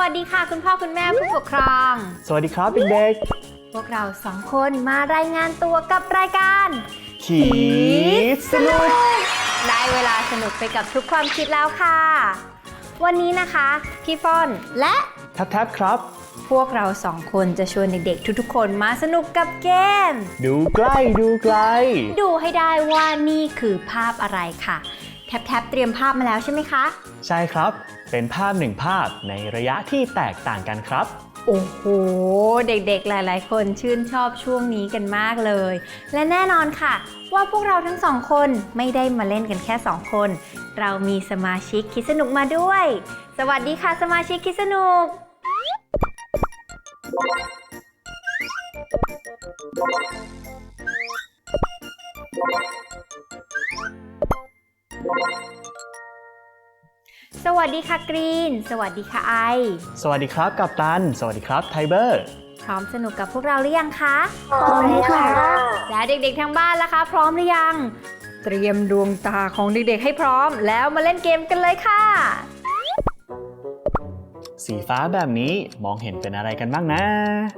วัสดีค่ะ คุณพ่อคุณแม่ผู้ปกครอง สวัสดีครับเด็กพวกเราสองคนมารายงานตัวกับรายการๆขีดสนุก ได้เวลาสนุกไปกับทุกความคิดแล้วค่ะ วันนี้นะคะ พี่ฟอนและทับทับครับ พวกเราสองคนจะชวนเด็กๆทุกๆคนมาสนุกกับเกม ดูใกล้ดูไกล ดูให้ได้ว่านี่คือภาพอะไรค่ะ แท็บๆเตรียมภาพมาแล้วใช่ไหมคะ ใช่ครับ เป็นภาพหนึ่งภาพในระยะที่แตกต่างกันครับ โอ้โห เด็กๆ หลายๆ คนชื่นชอบช่วงนี้กันมากเลย และแน่นอนค่ะ ว่าพวกเราทั้งสองคนไม่ได้มาเล่นกันแค่สองคน เรามีสมาชิกคิดสนุกมาด้วย สวัสดีค่ะสมาชิกคิดสนุก สวัสดีค่ะกรีน สวัสดีค่ะไอ สวัสดีครับกัปตัน สวัสดีครับไทเบอร์ พร้อมสนุกกับพวกเราหรือยังคะพร้อมค่ะ และเด็กๆทางบ้านล่ะคะ พร้อมหรือยัง เตรียมดวงตาของเด็กๆให้พร้อม แล้วมาเล่นเกมกันเลยค่ะ สีฟ้าแบบนี้มองเห็นเป็นอะไรกันบ้างนะ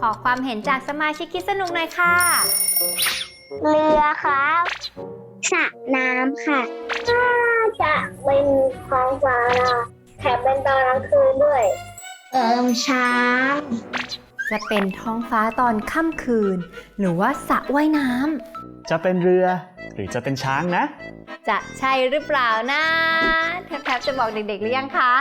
ขอความเห็นจากสมาชิกคิดสนุกหน่อยค่ะ เรือครับ สระน้ำค่ะน่าจะเป็นท้องฟ้านะแถมเป็นตอนกลางคืนด้วย เอิมช้างจะเป็นท้องฟ้าตอนค่ำคืน หรือว่าสระว่ายน้จะเป็นเรือ หรือจะเป็นช้างนะำจะใช่หรือเปล่านะแทบๆจะบอกเด็กๆหรือยังคะ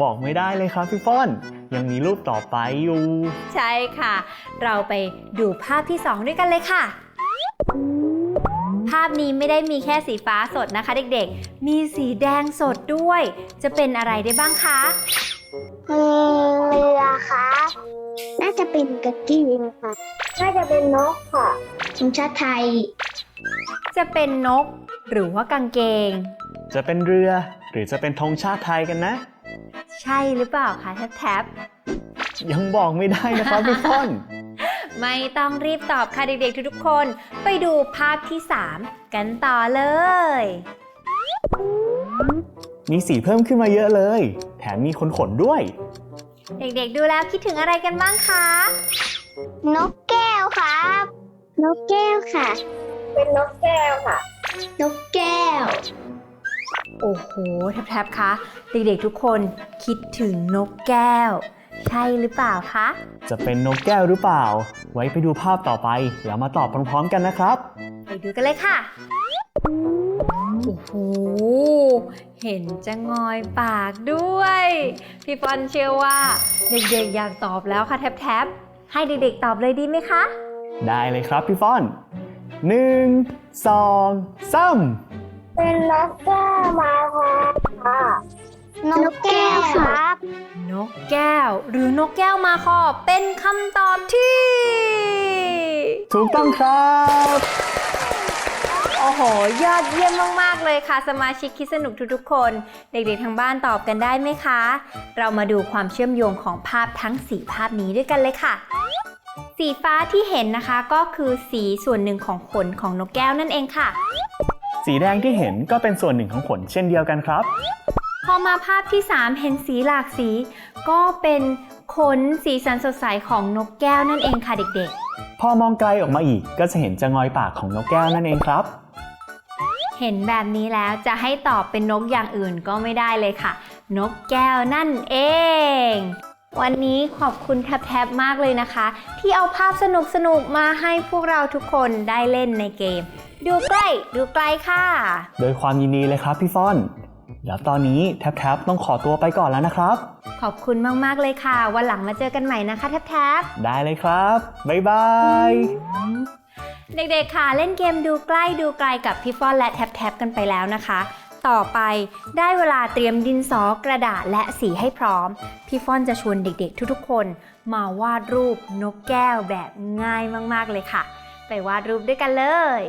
บอกไม่ได้เลยครับพี่ฟ้อน ยังมีรูปต่อไปอยู่ ใช่ค่ะ เราไปดูภาพที่2ด้วยกันเลยค่ะ ภาพนี้ไม่ได้มีแค่สีฟ้าสดนะคะ เด็กๆ มีสีแดงสดด้วย จะเป็นอะไรได้บ้างคะ มีเรือครับน่าจะเป็นกระกิ้งค่ะ น่าจะเป็นนกค่ะทีมชาติไทย จะเป็นนก หรือว่ากางเกง จะเป็นเรือหรือจะเป็นธงชาติไทยกันนะ ใช่หรือเปล่าคะแท็บยังบอกไม่ได้นะครับพี่ฟ้อนๆ ไม่ต้องรีบตอบค่ะเด็กๆทุกๆคน ไปดูภาพที่ 3 กันต่อเลย มีสีเพิ่มขึ้นมาเยอะเลย แถมมีขนขนๆด้วย เด็กๆดูแล้วคิดถึงอะไรกันบ้างคะ นกแก้วครับ นกแก้วค่ะ เป็นนกแก้วค่ะ นกแก้ว โอ้โหแทบๆคะเด็กๆทุกคนคิดถึงนกแก้ว ใช่หรือเปล่าคะ จะเป็นนกแก้วหรือเปล่า ไว้ไปดูภาพต่อไป แล้วมาตอบพร้อมๆกันนะครับ ไปดูกันเลยค่ะ โอ้โห เห็นจะงอยปากด้วย พี่ฟอนเชื่อว่า เด็กๆอยากตอบแล้วค่ะแทบๆ ให้เด็กๆตอบเลยดีไหมคะ ได้เลยครับพี่ฟ้อนหนึ่งสองสามเป็นนกแก้วมาครับค่ะ นกแก้วครับ นกแก้ว หรือนกแก้วมาคอเป็นคำตอบที่ ถูกต้องครับ โอ้โห ยอดเยี่ยมมาก ๆ เลยค่ะ สมาชิกคิดสนุกทุกๆคน เด็กๆทางบ้านตอบกันได้ไหมคะ เรามาดูความเชื่อมโยงของภาพทั้ง 4 ภาพนี้ด้วยกันเลยค่ะ สีฟ้าที่เห็นนะคะก็คือสีส่วนหนึ่งของขนของนกแก้วนั่นเองค่ะ สีแดงที่เห็นก็เป็นส่วนหนึ่งของขนเช่นเดียวกันครับ พอมาภาพที่ 3 เห็นสีหลากสี ก็เป็นขนสีสันสดใสของนกแก้วนั่นเองค่ะเด็กๆ พอมองไกลออกมาอีกก็จะเห็นจะงอยปากของนกแก้วนั่นเองครับ เห็นแบบนี้แล้วจะให้ตอบเป็นนกอย่างอื่นก็ไม่ได้เลยค่ะ นกแก้วนั่นเอง วันนี้ขอบคุณแทบๆมากเลยนะคะ ที่เอาภาพสนุกๆมาให้พวกเราทุกคนได้เล่นในเกม ดูใกล้ดูไกลค่ะ โดยความยินดีเลยครับพี่ฟ้อน แล้วตอนนี้แทบๆต้องขอตัวไปก่อนแล้วนะครับ ขอบคุณมาก ๆ เลยค่ะ วันหลังมาเจอกันใหม่นะคะแทบๆได้เลยครับ บ๊ายบายเด็ก ๆ ค่ะ เล่นเกมดูใกล้ดูไกลกับพี่ฟอนและแท็บๆกันไปแล้วนะคะ ต่อไปได้เวลาเตรียมดินสอกระดาษและสีให้พร้อม พี่ฟอนจะชวนเด็ก ๆ ทุกๆ คน มาวาดรูปนกแก้วแบบง่ายมากๆเลยค่ะ ไปวาดรูปด้วยกันเลย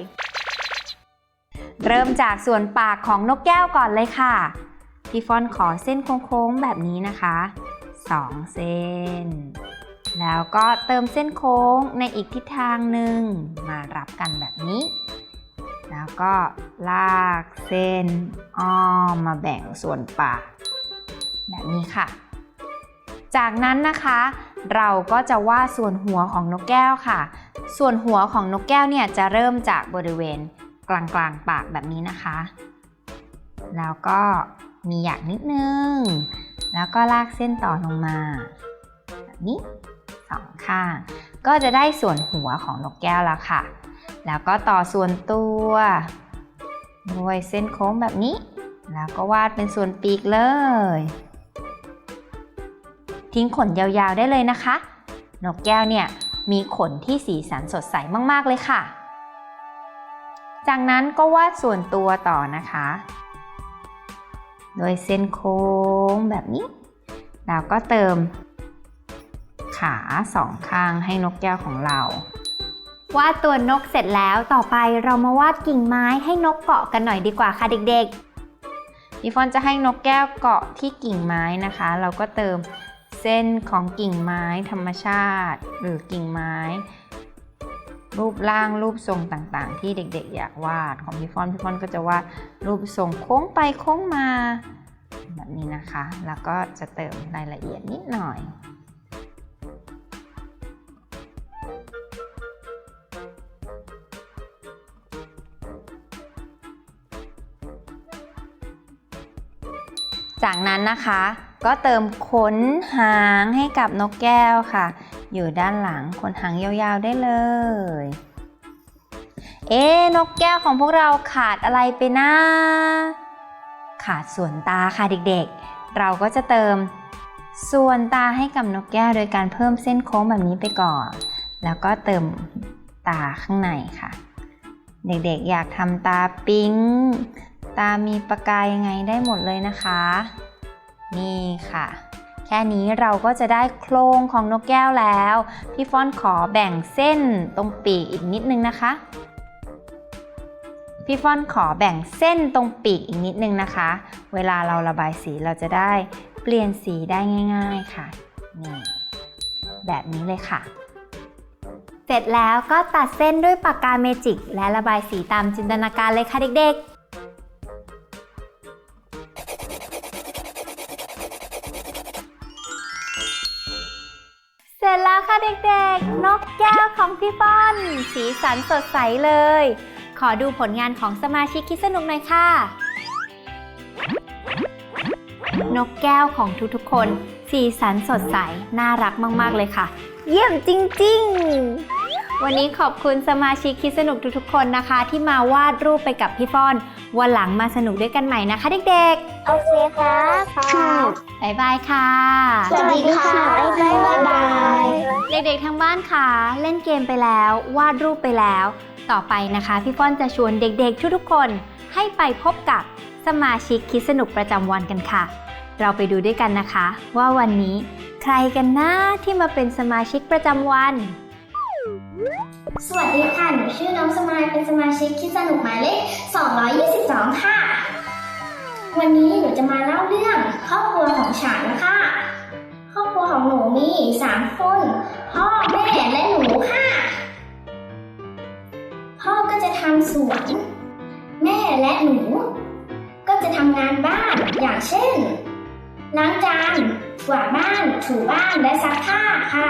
เริ่มจากส่วนปากของนกแก้วก่อนเลยค่ะ พี่ฟอนขอเส้นโค้งๆแบบนี้นะคะ 2 เส้น แล้วก็เติมเส้นโค้งในอีกทิศทางหนึ่งมารับกันแบบนี้ แล้วก็ลากเส้นอ้อมมาแบ่งส่วนปาก แบบนี้ค่ะ จากนั้นนะคะ เราก็จะวาดส่วนหัวของนกแก้วค่ะ ส่วนหัวของนกแก้วเนี่ยจะเริ่มจากบริเวณ กลางกลางๆปากแบบนี้นะคะ แล้วก็มีหยักนิดนึง แล้วก็ลากเส้นต่อลงมาแบบนี้สองข้าง ก็จะได้ส่วนหัวของนกแก้วแล้วค่ะ แล้วก็ต่อส่วนตัวด้วยเส้นโค้งแบบนี้ แล้วก็วาดเป็นส่วนปีกเลย ทิ้งขนยาวๆได้เลยนะคะ นกแก้วเนี่ยมีขนที่สีสันสดใสมากๆเลยค่ะ จากนั้นก็วาดส่วนตัวต่อนะคะ โดยเส้นโค้งแบบนี้ แล้วก็เติมขาสองข้างให้นกแก้วของเรา วาดตัวนกเสร็จแล้วต่อไปเรามาวาดกิ่งไม้ให้นกเกาะกันหน่อยดีกว่าค่ะเด็กพี่ฟอนจะให้นกแก้วเกาะที่กิ่งไม้นะคะ เราก็เติมเส้นของกิ่งไม้ธรรมชาติ หรือกิ่งไม้ รูปร่างรูปทรงต่างๆ ที่เด็กๆ อยากวาดของพี่ฟอนพี่ฟอนก็จะวาดรูปทรงโค้งไปโค้งมา แบบนี้นะคะ แล้วก็จะเติมรายละเอียดนิดหน่อยจากนั้นนะคะก็เติมขนหางให้กับนกแก้วค่ะ อยู่ด้านหลังขนหางยาวๆได้เลย เอ๊ะนกแก้วของพวกเราขาดอะไรไปนะ ขาดส่วนตาค่ะเด็กๆ เราก็จะเติมส่วนตาให้กับนกแก้วโดยการเพิ่มเส้นโค้งแบบนี้ไปก่อน แล้วก็เติมตาข้างในค่ะ เด็กๆอยากทำตาปิ๊ง ตามีประกายยังไงได้หมดเลยนะคะ นี่ค่ะ ค่นี้เราก็จะได้โครงของนกแก้วแล้ว พี่ฟ้อนขอแบ่งเส้นตรงปีกอีกนิดนึงนะคะ พี่ฟ้อนขอแบ่งเส้นตรงปีกอีกนิดนึงนะคะ เวลาเราระบายสีเราจะได้เปลี่ยนสีได้ง่าย ๆค่ะนี่แบบนี้เลยค่ะ เสร็จแล้วก็ตัดเส้นด้วยปากกาเมจิก และระบายสีตามจินตนาการเลยค่ะเด็กๆ พี่ป้อน สีสันสดใสเลย ขอดูผลงานของสมาชิกคิดสนุกหน่อยค่ะ นกแก้วของทุกๆคน สีสันสดใส น่ารักมาก ๆ เลยค่ะ เยี่ยมจริง ๆ วันนี้ขอบคุณสมาชิกคิดสนุกทุกๆคนนะคะ ที่มาวาดรูปไปกับพี่ฟ้อน วันหลังมาสนุกด้วยกันใหม่นะคะเด็กโอเคครับค่ะๆบ๊ายบายค่ะ สวัสดีค่ะบ๊ายบายบายเด็กๆทางบ้านค่ะเล่นเกมไปแล้ว วาดรูปไปแล้ว ต่อไปนะคะ พี่ฟ้อนจะชวนเด็กๆ ทุกๆคน ให้ไปพบกับสมาชิกคิดสนุกประจำวันกันค่ะ เราไปดูด้วยกันนะคะ ว่าวันนี้ใครกันนะที่มาเป็นสมาชิกประจำวัน สวัสดีค่ะ หนูชื่อน้องสมายเป็นสมาชิกคิดสนุกหมายเลข 222 ค่ะ วันนี้หนูจะมาเล่าเรื่องครอบครัวของฉันค่ะ ครอบครัวของหนูมีสามคน พ่อแม่และหนูค่ะ พ่อก็จะทำสวน แม่และหนู ก็จะทำงานบ้านอย่างเช่น ล้างจานกวาดบ้าน ถูบ้านและซักผ้าค่ะ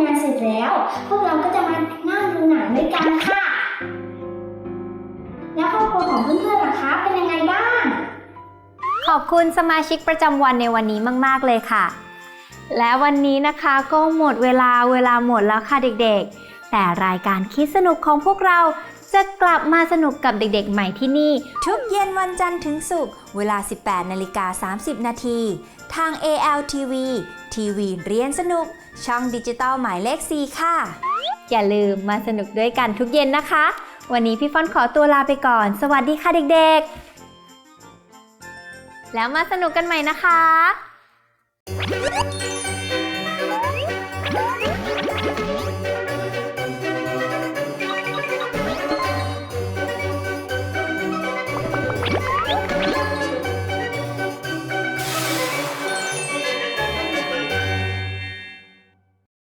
ำงานเสร็จแล้ว พวกเราก็จะมานั่งดูหนังด้วยกันค่ะ แล้วครอบครัวของเพื่อนๆล่ะคะ เป็นยังไงบ้าง ขอบคุณสมาชิกประจำวันในวันนี้มาก ๆ เลยค่ะ และวันนี้นะคะก็หมดเวลาเวลาหมดแล้วค่ะเด็กๆ แต่รายการคิดสนุกของพวกเราจะกลับมาสนุกกับเด็กๆ ใหม่ที่นี่ ทุกเย็นวันจันทร์ถึงศุกร์เวลา 18 นาฬิกา 30 นาที ทาง ALTV ทีวีเรียนสนุก ช่องดิจิตอลหมายเลข 4 ค่ะ อย่าลืมมาสนุกด้วยกันทุกเย็นนะคะ วันนี้พี่ฟอนขอตัวลาไปก่อน สวัสดีค่ะเด็กๆ แล้วมาสนุกกันใหม่นะคะ